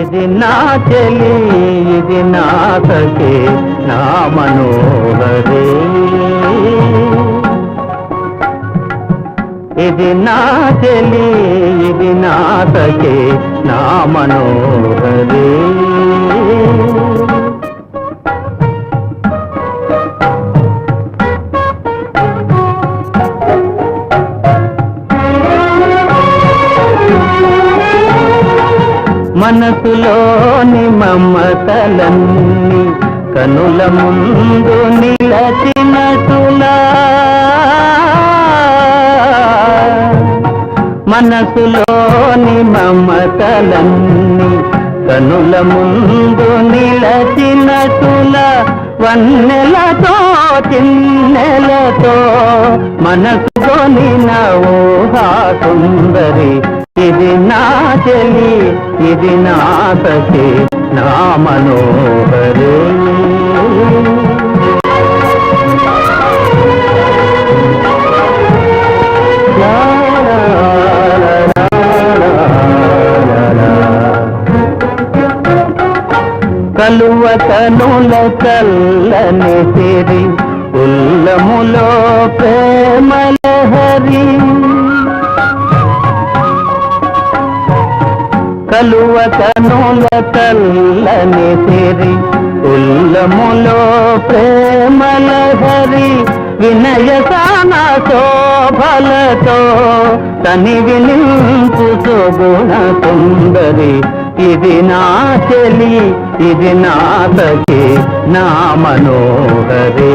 ఇది నా చెలి ఇది నా సఖి నా మనోహరి. ఇది నా చెలి ఇది నా సఖి నా మనోహరి. మనసులోని మమతలన్నీ కనుల ముందు నిలచినటులా. మనసులోని మమతలన్నీ కనుల ముందు నిలచినటుల. వన్నెలతో చిన్నెలతో మనసుకొని ఊహా సుందరి. ఇది నా చెలి ఇది నా సఖి నా మనోహరి లా చల్లని సిరి ఉల్లములో ప్రేమలహరి కలువ కనుల తల్లని తెరి. ఉల్లములో ప్రేమలహరి వినయసాన శోభలతో తని వినింపు సుగుణ సుందరి. ఇది నా చెలి ఇది నా సఖి నా మనోహరే.